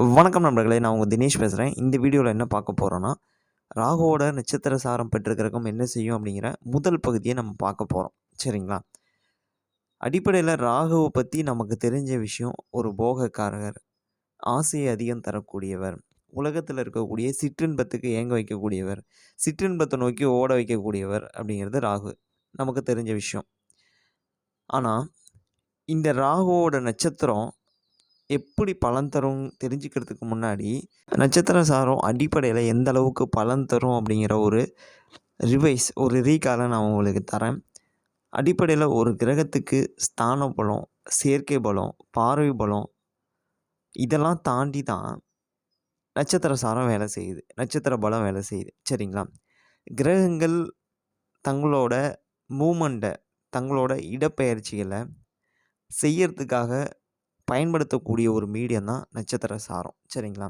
வணக்கம் நண்பர்களே நான் உங்கள் தினேஷ் பேசுகிறேன். இந்த வீடியோவில் என்ன பார்க்க போகிறோன்னா ராகுவோட நட்சத்திர சாரம் பெற்றிருக்கிறக்கும் என்ன செய்யும் அப்படிங்கிற முதல் பகுதியை நம்ம பார்க்க போகிறோம் சரிங்களா? அடிப்படையில் ராகுவை பற்றி நமக்கு தெரிஞ்ச விஷயம் ஒரு போகக்காரகர் ஆசையை அதிகம் தரக்கூடியவர் உலகத்தில் இருக்கக்கூடிய சிற்றின்பத்துக்கு ஏங்க வைக்கக்கூடியவர் சிற்றின்பத்தை நோக்கி ஓட வைக்கக்கூடியவர் அப்படிங்கிறது ராகு. நமக்கு தெரிஞ்ச விஷயம். ஆனால் இந்த ராகுவோட நட்சத்திரம் எப்படி பலன் தரும் தெரிஞ்சுக்கிறதுக்கு முன்னாடி நட்சத்திர சாரம் அடிப்படையில் எந்த அளவுக்கு பலன் தரும் அப்படிங்கிற ஒரு ரிவைஸ் ஒரு ரீகாலை நான் உங்களுக்கு தரேன். அடிப்படையில் ஒரு கிரகத்துக்கு ஸ்தான பலம் செயற்கை பலம் பார்வை பலம் இதெல்லாம் தாண்டி தான் நட்சத்திர சாரம் வேலை செய்யுது நட்சத்திர பலம் வேலை செய்யுது. சரிங்களா? கிரகங்கள் தங்களோட மூமெண்ட்டை தங்களோட இடப்பெயர்ச்சிகளை செய்யறதுக்காக பயன்படுத்தக்கூடிய ஒரு மீடியம் தான் நட்சத்திர சாரம். சரிங்களா?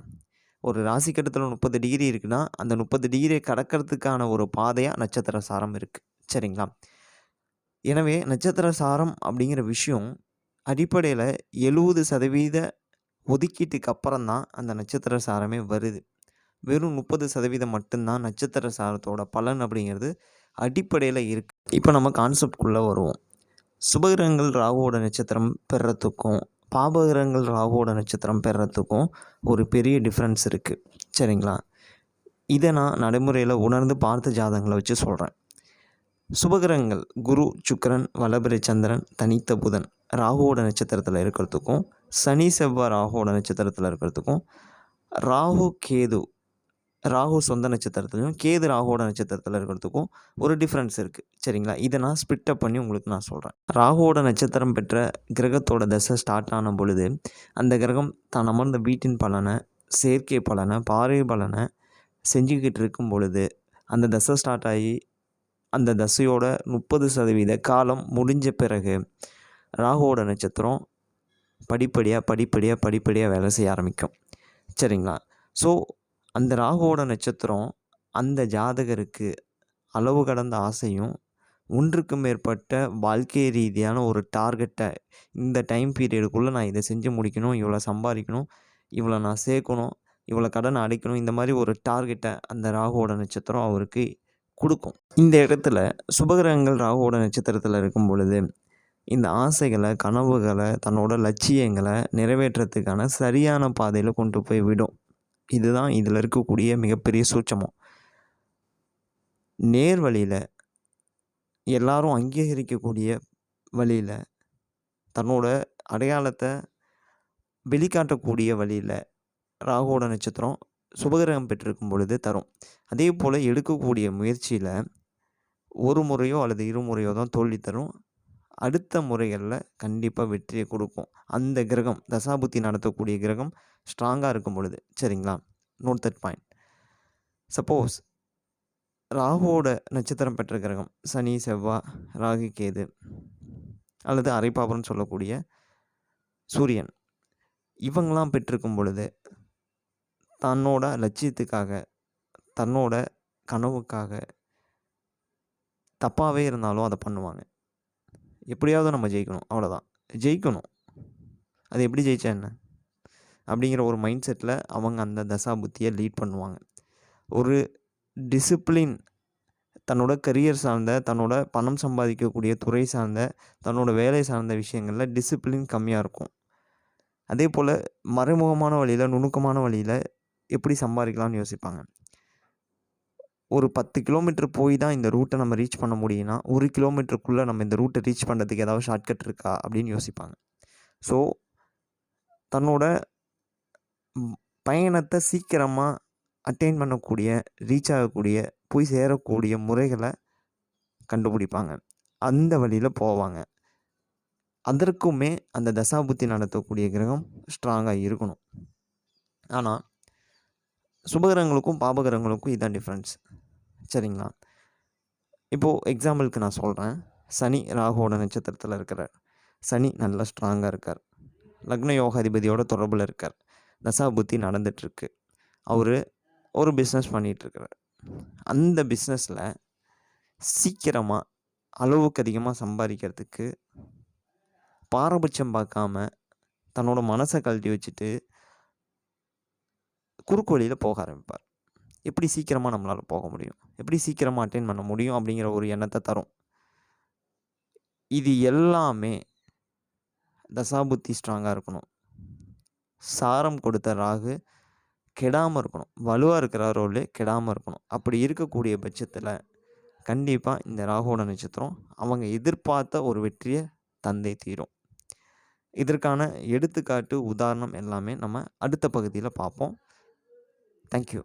ஒரு ராசி கட்டத்தில் முப்பது டிகிரி இருக்குன்னா அந்த முப்பது டிகிரியை கடக்கிறதுக்கான ஒரு பாதையாக நட்சத்திர சாரம் இருக்குது சரிங்களா? எனவே நட்சத்திர சாரம் அப்படிங்கிற விஷயம் அடிப்படையில் எழுபது சதவீத ஒதுக்கீட்டுக்கு அப்புறம் தான் அந்த நட்சத்திர சாரமே வருது. வெறும் முப்பது சதவீதம் மட்டும்தான் நட்சத்திர சாரத்தோட பலன் அப்படிங்கிறது அடிப்படையில் இருக்குது இப்போ நம்ம கான்செப்ட்குள்ளே வருவோம். சுபகிரகங்கள் ராகுவோட நட்சத்திரம் பெறத்துக்கும் பாபகிரகங்கள் ராகுவோட நட்சத்திரம் பெறத்துக்கும் ஒரு பெரிய டிஃப்ரென்ஸ் இருக்குது சரிங்களா? இதை நான் நடைமுறையில் உணர்ந்து பார்த்த ஜாதகங்களை வச்சு சொல்கிறேன் சுபகிரகங்கள் குரு சுக்கரன் வலபிரி சந்திரன் தனித்த புதன் ராகுவோட நட்சத்திரத்தில் இருக்கிறதுக்கும் சனி செவ்வாய் ராகுவோட நட்சத்திரத்தில் இருக்கிறதுக்கும் ராகு கேது ராகு சொந்த நட்சத்திரத்துலையும் கேது ராகுவோட நட்சத்திரத்தில் இருக்கிறதுக்கும் ஒரு டிஃப்ரென்ஸ் இருக்குது சரிங்களா? இதை நான் ஸ்பிட்டப் பண்ணி உங்களுக்கு நான் சொல்கிறேன் ராகுவோட நட்சத்திரம் பெற்ற கிரகத்தோட தசை ஸ்டார்ட் ஆன பொழுது அந்த கிரகம் தான் அமர்ந்த வீட்டின் பலனை செயற்கை பலனை பார்வை பலனை செஞ்சுக்கிட்டு இருக்கும் பொழுது அந்த தசை ஸ்டார்ட் ஆகி அந்த தசையோட முப்பது சதவீத காலம் முடிஞ்ச பிறகு ராகுவோட நட்சத்திரம் படிப்படியாக படிப்படியாக படிப்படியாக வேலை செய்ய ஆரம்பிக்கும். சரிங்களா? ஸோ அந்த ராகுவோட நட்சத்திரம் அந்த ஜாதகருக்கு அளவு கடந்த ஆசையும் ஒன்றுக்கு மேற்பட்ட வாழ்க்கை ரீதியான ஒரு டார்கெட்டை இந்த டைம் பீரியடுக்குள்ளே நான் இதை செஞ்சு முடிக்கணும் இவ்வளோ சம்பாதிக்கணும் இவ்வளோ நான் சேர்க்கணும் இவ்வளோ கடனை அடைக்கணும் இந்த மாதிரி ஒரு டார்கெட்டை அந்த ராகுவோட நட்சத்திரம் அவருக்கு கொடுக்கும். இந்த இடத்துல சுபகிரகங்கள் ராகுவோட நட்சத்திரத்தில் இருக்கும் பொழுது இந்த ஆசைகளை கனவுகளை தன்னோட லட்சியங்களை நிறைவேற்றத்துக்கான சரியான பாதையில் கொண்டு போய் விடும். இதுதான் இதில் இருக்கக்கூடிய மிகப்பெரிய சூட்சமம். நேர் வழியில் எல்லாரும் அங்கீகரிக்கக்கூடிய வழியில் தன்னோட அடையாளத்தை வெளிக்காட்டக்கூடிய வழியில் ராகுவோட நட்சத்திரம் சுபகிரகம் பெற்றிருக்கும் பொழுது தரும். அதே போல் எடுக்கக்கூடிய முயற்சியில் ஒரு முறையோ அல்லது இருமுறையோ தான் தோல்வி தரும். அடுத்த முறைகளில் கண்டிப்பாக வெற்றியை கொடுக்கும். அந்த கிரகம் தசாபுத்தி நடத்தக்கூடிய கிரகம் ஸ்ட்ராங்காக இருக்கும் பொழுது. சரிங்களா? நோட் தட் பாயிண்ட் சப்போஸ் ராகுவோட நட்சத்திரம் பெற்ற கிரகம் சனி செவ்வாய் ராகு கேது அல்லது அரைப்பாபுரம்னு சொல்லக்கூடிய சூரியன். இவங்களாம் பெற்றிருக்கும் பொழுது தன்னோட லட்சியத்துக்காக தன்னோட கனவுக்காக தப்பாகவே இருந்தாலும் அதை பண்ணுவாங்க. எப்படியாவது நம்ம ஜெயிக்கணும். அவ்வளோதான் ஜெயிக்கணும். அது எப்படி ஜெயிச்சா என்ன? அப்படிங்கிற ஒரு மைண்ட் செட்டில் அவங்க அந்த தசா புத்தியை லீட் பண்ணுவாங்க. ஒரு டிசிப்ளின் தன்னோட கரியர் சார்ந்த தன்னோட பணம் சம்பாதிக்கக்கூடிய துறை சார்ந்த தன்னோட வேலை சார்ந்த விஷயங்களில் டிசிப்ளின் கம்மியாக இருக்கும். அதே போல் மறைமுகமான வழியில் நுணுக்கமான வழியில் எப்படி சம்பாதிக்கலாம்னு யோசிப்பாங்க. ஒரு பத்து கிலோமீட்டர் போய் தான் இந்த ரூட்டை நம்ம ரீச் பண்ண முடியும்னா ஒரு கிலோமீட்டருக்குள்ளே நம்ம இந்த ரூட்டை ரீச் பண்ணுறதுக்கு ஏதாவது ஷார்ட்கட் இருக்கா அப்படின்னு யோசிப்பாங்க. ஸோ தன்னோட பயணத்தை சீக்கிரமாக அட்டைன் பண்ணக்கூடிய ரீச் ஆகக்கூடிய போய் சேரக்கூடிய முறைகளை கண்டுபிடிப்பாங்க. அந்த வழியில் போவாங்க. அதற்குமே அந்த தசாபுத்தி நடத்தக்கூடிய கிரகம் ஸ்ட்ராங்காக இருக்கணும். ஆனால் சுபகிரகங்களுக்கும் பாபகிரகங்களுக்கும் இதுதான் டிஃப்ரென்ஸ் சரிங்களா? இப்போது எக்ஸாம்பிளுக்கு நான் சொல்கிறேன் சனி ராகுவோட நட்சத்திரத்தில் இருக்கிறார். சனி நல்லா ஸ்ட்ராங்காக இருக்கார். லக்ன யோகாதிபதியோட தொடர்பில் இருக்கார். தசா புத்தி நடந்துகிட்ருக்கு அவர் ஒரு பிஸ்னஸ் பண்ணிகிட்ருக்கிறார் அந்த பிஸ்னஸில் சீக்கிரமாக அளவுக்கு அதிகமாக சம்பாதிக்கிறதுக்கு பாரபட்சம் பார்க்காம தன்னோட மனசை கழட்டி வச்சுட்டு குறுக்கு வழியில் போக ஆரம்பிப்பார். எப்படி சீக்கிரமாக நம்மளால் போக முடியும்? எப்படி சீக்கிரமாக அட்டைன் பண்ண முடியும்? அப்படிங்கிற ஒரு எண்ணத்தை தரும். இது எல்லாமே தசாபுத்தி ஸ்ட்ராங்காக இருக்கணும். சாரம் கொடுத்த ராகு கெடாமல் இருக்கணும். வலுவாக இருக்கிற ரோலே கெடாமல் இருக்கணும். அப்படி இருக்கக்கூடிய பட்சத்தில் கண்டிப்பாக இந்த ராகுவோட நட்சத்திரம் அவங்க எதிர்பார்த்த ஒரு வெற்றியை தந்தை தீரும். இதற்கான எடுத்துக்காட்டு உதாரணம் எல்லாமே நம்ம அடுத்த பகுதியில் பார்ப்போம். தேங்க்யூ